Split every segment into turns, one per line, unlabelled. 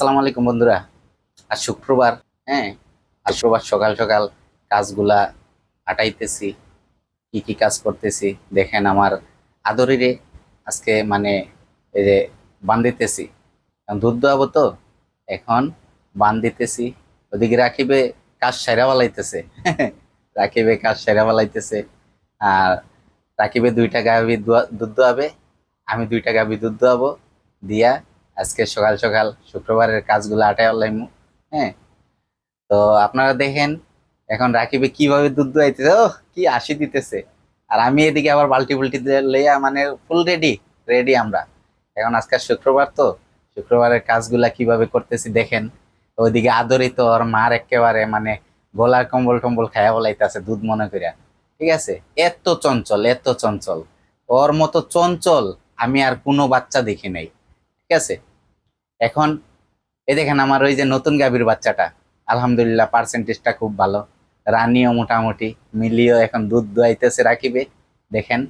আসসালামু আলাইকুম বন্ধুরা। আজ শুক্রবার হ্যাঁ? আজ শুক্রবার সকাল সকাল কাজগুলা আটাইতেছি, কি কি কাজ করতেছি, দেখেন আমার আদরিরে আজকে মানে এই যে বান্ধিতেছি দুধ দোয়াবো তো, এখন বান দিতেছি। ওদিকে রাখিবে কাজ সেরা বালাইতেছে রাখিবে কাজ সেরা বালাইতেছে। আর রাকিবে দুইটা গাভি দুধ দোয়াবে, আমি দুইটা গাভি দুধ দোয়াবো, দিয়া আজকে সকাল সকাল শুক্রবারের কাজগুলো আটাই লাইমু হ্যাঁ? তো আপনারা দেখেন, এখন রাকিবে কীভাবে দুধ দোয়াইতেছে ও কি আসি দিতেছে। আর আমি এদিকে আবার বাল্টি বুলটি লইয়া মানে ফুল রেডি রেডি আমরা। এখন আজকে শুক্রবার তো, শুক্রবারের কাজগুলা কীভাবে করতেছি দেখেন। ওইদিকে আদরিত ওর মার একেবারে মানে গলার কম্বল টম্বল খায়া বলাইতেছে দুধ মনে করিয়া। ঠিক আছে? এত চঞ্চল এত চঞ্চল। ওর মতো চঞ্চল আমি আর কোনো বাচ্চা দেখি নাই। ঠিক আছে? এখন, এই দেখেন আমার ওই যে নতুন গাভীর বাচ্চাটা। আলহামদুলিল্লাহ পার্সেন্টেজটা খুব ভালো। রানিও মোটামুটি, মিলিও এখন দুধ দোয়াইতেছে রাখিবে দেখেন।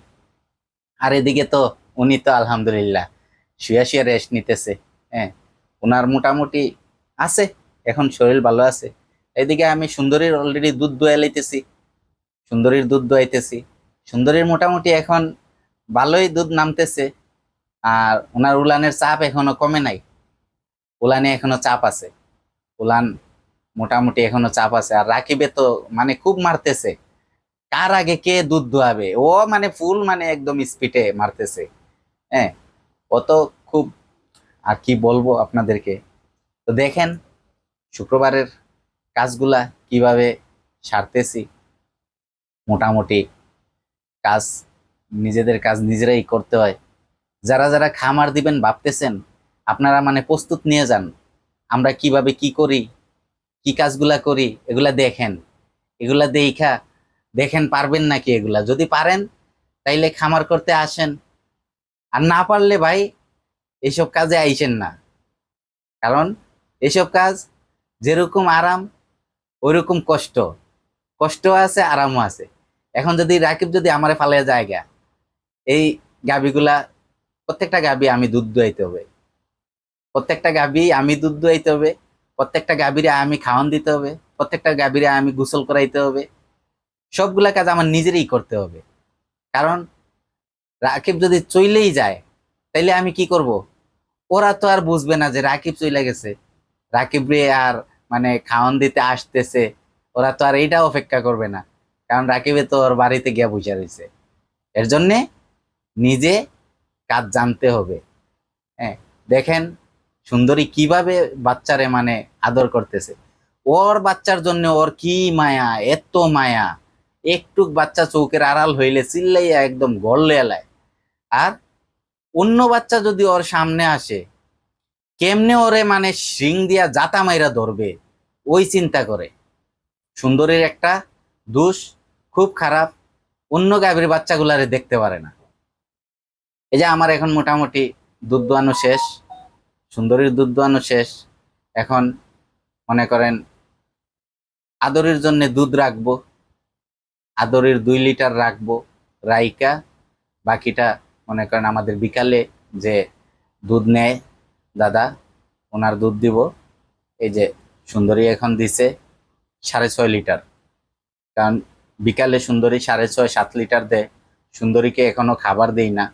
আর এদিকে তো, উনি তো আলহামদুলিল্লাহ, শুয়া শুয়া রেস্ট নিতেছে হ্যাঁ। ওনার মোটামুটি আছে, এখন শরীর ভালো আছে। এদিকে আমি সুন্দরীর অলরেডি দুধ দোয়া লাইতেছি, সুন্দরীর দুধ দোয়াইতেছি। সুন্দরীর মোটামুটি এখন ভালোই দুধ নামতেছে, আর ওনার উলানের চাপ এখনও কমে নাই। উলানে এখনও চাপ আছে। উলান মোটামুটি এখনও চাপ আছে। আর রাকিবে তো মানে খুব মারতেছে। কার আগে কে দুধ দোয়াবে ও মানে ফুল মানে একদম স্পিডে মারতেছে। হ্যাঁ ও তো খুব, আর কি বলব আপনাদেরকে? তো দেখেন শুক্রবারের কাজগুলা কীভাবে সারতেছি। মোটামুটি কাজ, নিজেদের কাজ নিজেরাই করতে হয়। যারা যারা খামার দিবেন ভাবতেছেন আপনারা মানে প্রস্তুত নিয়ে যান। আমরা কীভাবে কি করি, কি কাজগুলা করি, এগুলা দেখেন। এগুলা দেখা, দেখেন পারবেন নাকি এগুলা? যদি পারেন, তাইলে খামার করতে আসেন। আর না পারলে ভাই, এসব কাজে আইসেন না। কারণ এসব কাজ যেরকম আরাম, ওইরকম কষ্ট। কষ্ট আছে, আরামও আছে। এখন যদি রাকিব যদি আমারে ফালিয়ে জায়গা এই গাবিগুলা প্রত্যেকটা গাবি আমি দুধ দোয়াইতে হবে। প্রত্যেকটা গাবি আমি দুধ দোয়াইতে হবে, প্রত্যেকটা গাবিরে আমি খাওয়ান দিতে হবে, প্রত্যেকটা গাবিরে আমি গোসল করাইতে হবে। সবগুলা কাজ আমার নিজেরই করতে হবে। কারণ রাকিব যদি চইলেই যায়, তাইলে আমি কি করব? ওরা তো আর বুঝবে না যে রাকিব চইলে গেছে। রাকিব রে আর মানে খাওয়ান দিতে আসতেছে, ওরা তো আর এইটা অপেক্ষা করবে না। কারণ রাকিবে তো ওর বাড়িতে গিয়া বসে রয়েছে এর জন্যে নিজে কাজ জানতে হবে। হ্যাঁ দেখেন সুন্দরী কীভাবে বাচ্চারে মানে আদর করতেছে? ওর বাচ্চার জন্য ওর কি মায়া, এত মায়া। একটু বাচ্চা চৌকের আড়াল হইলে চিল্লাইয়া একদম গড়লে এলায়। আর অন্য বাচ্চা যদি ওর সামনে আসে, কেমনে ওরে মানে শিং দিয়া জাতা মাইরা ধরবে? ওই চিন্তা করে। সুন্দরীর একটা দোষ খুব খারাপ, অন্য গাভীর বাচ্চাগুলারে দেখতে পারে না। এই যে আমার এখন মোটামুটি দুধ দোয়ানো শেষ। সুন্দরীর দুধ দোয়ানো শেষ। এখন মনে করেন আদরের জন্য দুধ রাখব, আদরের দুই লিটার রাখব রাইকা, বাকিটা মনে করেন আমাদের বিকালে যে দুধ নেয় দাদা, ওনার দুধ দিব। এই যে সুন্দরী এখন দিছে সাড়ে ছয় লিটার। কারণ বিকালে সুন্দরী সাড়ে ছয়, সাত লিটার দেয়। সুন্দরীকে এখনও খাবার দেই না।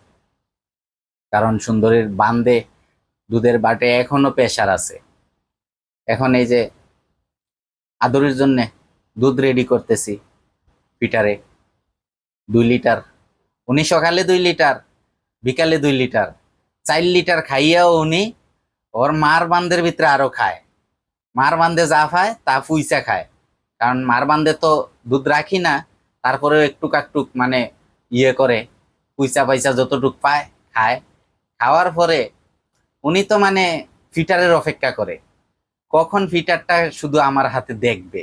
কারণ সুন্দরীর বান্দে দুধের বাটে এখনও প্রেশার আছে। এখন এই যে আদরের জন্যে দুধ রেডি করতেছি পিটারে দুই লিটার। উনি সকালে দুই লিটার, বিকালে দুই লিটার। চার লিটার খাইয়াও উনি ওর মার বান্ধের ভিতরে আরও খায়। মার বান্ধে যা খায় তা ফুইসা খায়। কারণ মার বান্ধে তো দুধ রাখি না, তারপরেও একটু একটুক মানে ইয়ে করে পয়সা পয়সা যতটুক পায়, খায়। খাওয়ার পরে উনি তো মানে ফিটারের অপেক্ষা করে। কখন ফিটারটা শুধু আমার হাতে দেখবে?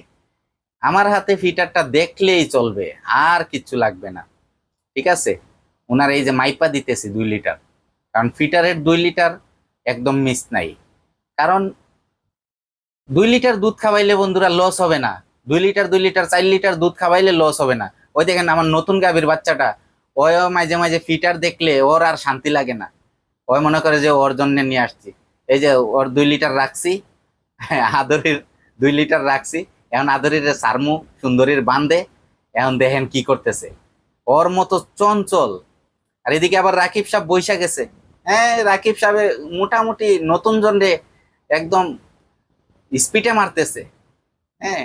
আমার হাতে ফিটারটা দেখলেই চলবে, আর কিচ্ছু লাগবে না। ঠিক আছে? ওনার এই যে মাইপা দিতেছি দুই লিটার, কারণ ফিটারের দুই লিটার একদম মিস নাই। কারণ দুই লিটার দুধ খাওয়াইলে বন্ধুরা লস হবে না। দুই লিটার দুই লিটার, চার লিটার দুধ খাওয়াইলে লস হবে না। ওই দেখেন আমার নতুন গাভীর বাচ্চাটা ওই মাঝে মাঝে ফিটার দেখলে ওর আর শান্তি লাগে না। ওই মনে করে যে ওর জন্য নিয়ে আসছি। এই যে ওর দুই লিটার রাখছি, আদরের দুই লিটার রাখছি। এখন আদরের সারমু সুন্দরীর বান্ধে এখন দেখেন কি করতেছে। ওর মতো চঞ্চল। আর এদিকে আবার রাকিব সাহেব বৈশা গেছে। হ্যাঁ রাকিব সাহেব মোটামুটি নতুন জনরে একদম স্পিডে মারতেছে। হ্যাঁ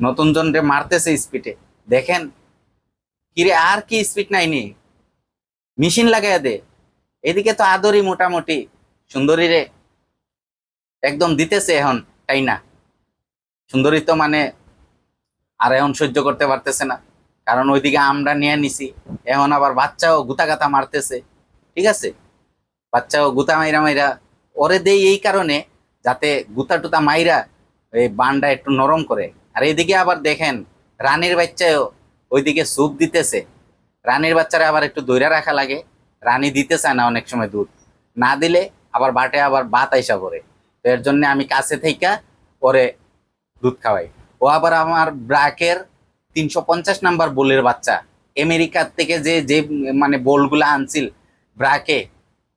নতুন জনরে মারতেছে স্পিডে দেখেন, কিরে আর কি স্পিড নাইনি মেশিন লাগাইয়া দে। এদিকে তো আদরই মোটামুটি। সুন্দরী রে একদম দিতেছে এখন, তাই না? সুন্দরী তো মানে আর এখন সহ্য করতে পারতেছে না। কারণ ওইদিকে আমরা নিয়ে নিছি, এখন আবার বাচ্চাও গুতা গাতা মারতেছে, ঠিক আছে? বাচ্চাও গুতা মাইরা মাইরা, ওরে দেই এই কারণে যাতে গুতা টুতা মাইরা এই বানটা একটু নরম করে। আর এদিকে আবার দেখেন, রানীর বাচ্চাও ওইদিকে স্যুপ দিতেছে। রানীর বাচ্চারা আবার একটু দইরা রাখা লাগে। রানী দিতে চায় না অনেক সময় দুধ। না দিলে আবার বাটে আবার ভাত আইসা পড়ে। তো এর জন্য আমি কাছে থেকে পরে দুধ খাওয়াই। ও আবার আমার ব্রাকের তিনশো পঞ্চাশ নাম্বার বোলের বাচ্চা। আমেরিকার থেকে যে যে মানে বোলগুলো আনছিল ব্রাকে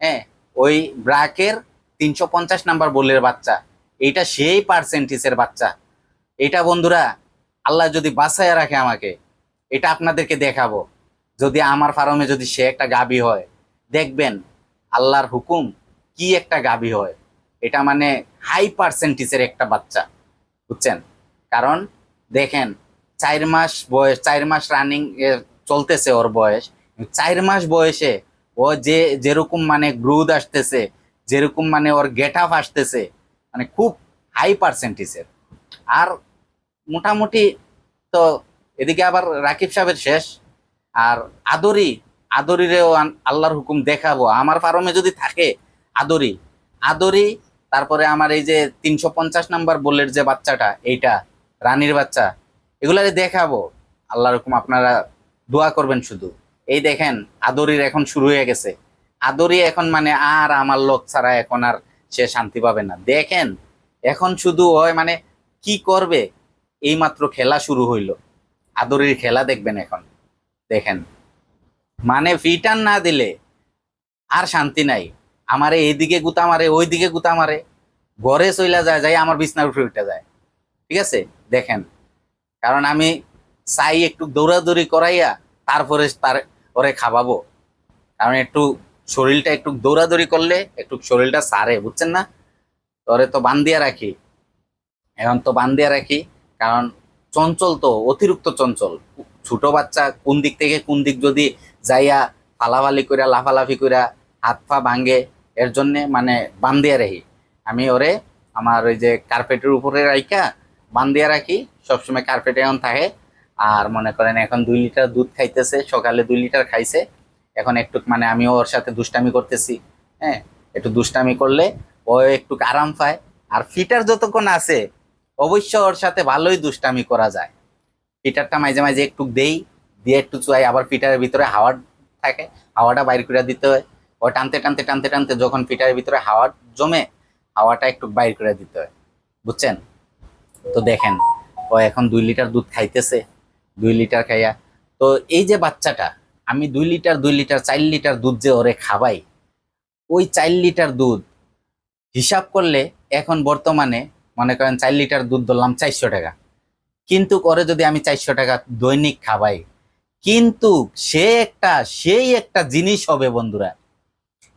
হ্যাঁ ওই ব্রাকের তিনশো পঞ্চাশ নাম্বার বোলের বাচ্চা। এইটা সেই পার্সেন্টেজের বাচ্চা। এটা বন্ধুরা, আল্লাহ যদি বাঁচায় রাখে আমাকে, এটা আপনাদেরকে দেখাবো। যদি আমার ফার্মে যদি সে একটা গাবি হয় দেখবেন আল্লাহর হুকুম কি একটা গাবি হয়। এটা মানে হাই পার্সেন্টেজের একটা বাচ্চা, বুঝছেন? কারণ দেখেন, চার মাস বয়স, চার মাস রানিং চলতেছে ওর বয়স, চার মাস বয়সে ও যে, যেরকম মানে গ্রোথ আসতেছে, যেরকম মানে ওর গেট আপ আসতেছে মানে খুব হাই পার্সেন্টেজের আর মোটামুটি তো এদিকে আবার রাকিব সাহেবের শেষ, আর আদরি আদরিরেও আল্লাহর হুকুম দেখাবো। আমার ফার্মে যদি থাকে, আদরি। আদরি, তারপরে আমার এই যে তিনশো পঞ্চাশ নাম্বার বোলের যে বাচ্চাটা, এইটা, রানীর বাচ্চা এগুলারে দেখাবো। আল্লাহর হুকুম আপনারা দোয়া করবেন শুধু। এই দেখেন, আদরির এখন শুরু হয়ে গেছে। আদরি এখন মানে আর আমার লোক ছাড়া এখন আর সে শান্তি পাবে না। দেখেন, এখন শুধু হয় মানে কি করবে? এইমাত্র খেলা শুরু হইল। আদরির খেলা দেখবেন এখন। দেখেন। মানে ফিটার না দিলে আর শান্তি নাই। আমারে এইদিকে গুতা মারে, ওইদিকে গুতা মারে। ঘরে চইলা যায় যাই আমার বিছনার উঠে উঠে যায়। ঠিক আছে? দেখেন। কারণ আমি চাই একটু দৌড়াদৌড়ি করাইয়া তারপরে তার ওরে খাওয়াবো। কারণ একটু শরীরটা একটু দৌড়াদৌড়ি করলে একটু শরীরটা সারে, বুঝছেন না? তোরে তো বান্ধিয়া রাখি। এখন তো বান্ধিয়া রাখি, কারণ চঞ্চল তো, অতিরিক্ত চঞ্চল। ছোট বাচ্চা কোন দিক থেকে কোন দিক যদি যাইয়া ফালাফালি কইরা, লাফালাফি কইরা হাত পা ভাঙে, এর জন্য মানে বান্ধিয়া রাখি। আমি ওরে আমার ওই যে কার্পেটের উপরে রাইখা বান্ধিয়া রাখি, সবসময় কার্পেটে এখন থাকে। আর মনে করেন এখন দুই লিটার দুধ খাইতেছে, সকালে দুই লিটার খাইছে। এখন একটু মানে আমি ওর সাথে দুষ্টামি করতেছি হ্যাঁ? একটু দুষ্টামি করলে ও একটু আরাম পায়। আর ফিটার যতক্ষণ আছে, অবশ্য ওর সাথে ভালোই দুষ্টামি করা যায়। ফিটারটা মাঝে মাঝে একটু দেই, দিয়ে একটু চুয়াই আবার ফিটারের ভিতরে হাওয়া থাকে, হাওয়াটা বাইর করে দিতে হয়। ও টানতে টানতে টানতে টানতে যখন ফিটারের ভিতরে হাওয়া জমে, হাওয়াটা একটু বাইর করে দিতে হয়। বুঝছেন? তো দেখেন, ও এখন দুই লিটার দুধ খাইতেছে, দুই লিটার খাইয়া। তো এই যে বাচ্চাটা, আমি দুই লিটার দুই লিটার, চার লিটার দুধ যে ওরে খাবাই, ওই চার লিটার দুধ হিসাব করলে এখন বর্তমানে মনে করেন চার লিটার দুধ ধরলাম চারশো টাকা। কিন্তু করে যদি আমি চারশো টাকা দৈনিক খাবাই। কিন্তু সে একটা, সেই একটা জিনিস হবে বন্ধুরা।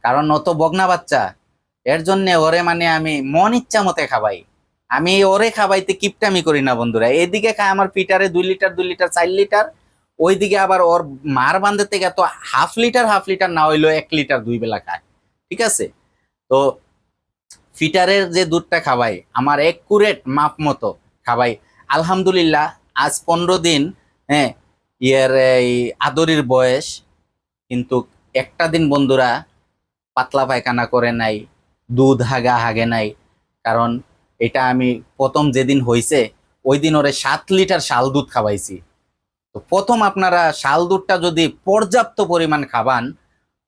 কারণ অত বগনা বাচ্চা। এর জন্য ওরে মানে আমি মন ইচ্ছা মতে খাওয়াই আমি ওরে খাওয়াইতে কিপটামি করি না বন্ধুরা। এদিকে খায় আমার পিটারে দুই লিটার দুই লিটার, চার লিটার। ওইদিকে আবার ওর মার বান্ধের থেকে তো হাফ লিটার হাফ লিটার না হইল এক লিটার দুই বেলা খায়। ঠিক আছে? তো ফিটারের যে দুধটা খাবাই, আমার একুরেট মাপ মতো খাওয়াই আলহামদুলিল্লাহ, আজ পনেরো দিন হ্যাঁ ইয়ের এই আদরির বয়স, কিন্তু একটা দিন বন্ধুরা পাতলা পায়খানা করে নাই, দুধ হাগা হাগে নাই, কারণ এটা আমি প্রথম যেদিন হইছে, ওই দিন ওরে সাত লিটার শাল দুধ খাওয়াইছি। তো প্রথম আপনারা শাল দুধটা যদি পর্যাপ্ত পরিমাণ খাবান,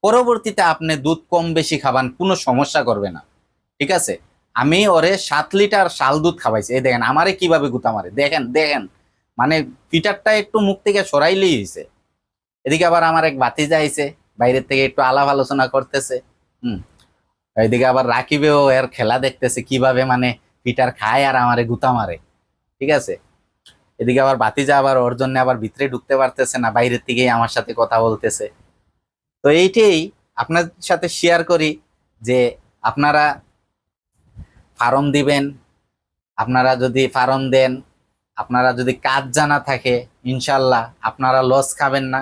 পরবর্তীতে আপনি দুধ কম বেশি খাবান, কোনো সমস্যা করবে না। ঠিক আছে? আমি ওরে সাত লিটার শাল দুধ খাওয়াইছি। এই দেখেন, আমারে কীভাবে গুতা মারে? দেখেন দেখেন। মানে ফিটারটা একটু মুখ থেকে সরাইলেই হয়েছে এদিকে আবার আমার এক বাতি যাইছে বাইরের থেকে একটু আলাপ আলোচনা করতেছে, হুম। এদিকে আবার রাকিবেও এর খেলা দেখতেছে, কীভাবে মানে পিটার খায় আর আমারে গুতা মারে, ঠিক আছে? এদিকে আবার বাতিজা আবার ওর জন্য আবার ভিতরে ঢুকতে পারতেছে না, বাইরের থেকেই আমার সাথে কথা বলতেছে। তো এইটাই আপনার সাথে শেয়ার করি যে আপনারা ফার্ম দিবেন, আপনারা যদি ফার্ম দেন, আপনারা যদি কাজ জানা থাকে, ইনশাল্লাহ আপনারা লস খাবেন না।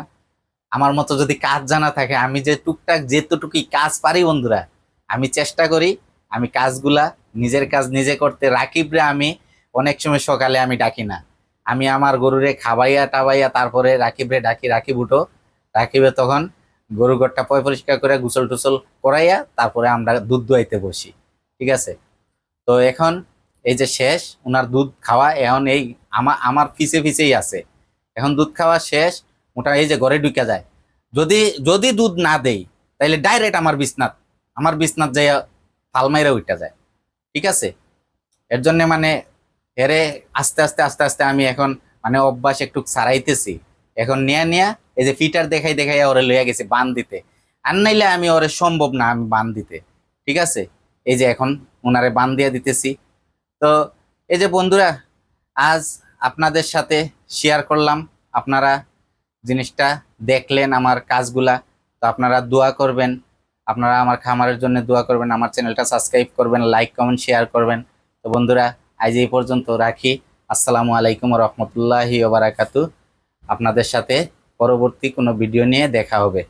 আমার মতো যদি কাজ জানা থাকে, আমি যে টুকটাক যেতটুকুই কাজ পারি বন্ধুরা, আমি চেষ্টা করি, আমি কাজগুলা নিজের কাজ নিজে করতে, রাকিবরে আমি অনেক সময় সকালে আমি ডাকি না। আমি আমার গরুরে খাবাইয়া টাবাইয়া তারপরে রাকিবরে ডাকি, রাকিব উঠো, রাকিবে তখন গরু ঘরটা পয় পরিষ্কার করে গুসল টুসল করাইয়া তারপরে আমরা দুধ দোয়াইতে বসি, ঠিক আছে? তো এখন এই যে শেষ ওনার দুধ খাওয়া এখন এই আমার আমার পিছে পিছেই আছে। এখন দুধ খাওয়া শেষ, ওটা এই যে ঘরে ঢুকে যায়। যদি যদি দুধ না দেই তাহলে ডাইরেক্ট আমার বিছনাথ আমার বিছনাথ যাই ফালমাইরা উঠা যায়। ঠিক আছে? এর জন্য মানে এরে আস্তে আস্তে আস্তে আস্তে আমি এখন মানে অভ্যাস একটু ছাড়াইতেছি এখন নিয়া নিয়া এই যে ফিটার দেখাই দেখাই ওরে লইয়া গেছি বান দিতে। আর নাইলে আমি ওরে সম্ভব না আমি বান দিতে। ঠিক আছে? এই যে এখন ওনারে বান দিয়ে দিতেছি। তো এই যে বন্ধুরা, আজ আপনাদের সাথে শেয়ার করলাম। আপনারা জিনিসটা দেখলেন, আমার কাজগুলা। তো আপনারা দোয়া করবেন, আপনারা আমার খামারের জন্য দোয়া করবেন, আমার চ্যানেলটা সাবস্ক্রাইব করবেন লাইক কমেন্ট শেয়ার করবেন। তো বন্ধুরা, আজ এই পর্যন্ত রাখি। আসসালামু আলাইকুম রহমতুল্লাহি ওবারাকাতু আপনাদের সাথে পরবর্তী কোনো ভিডিও নিয়ে দেখা হবে।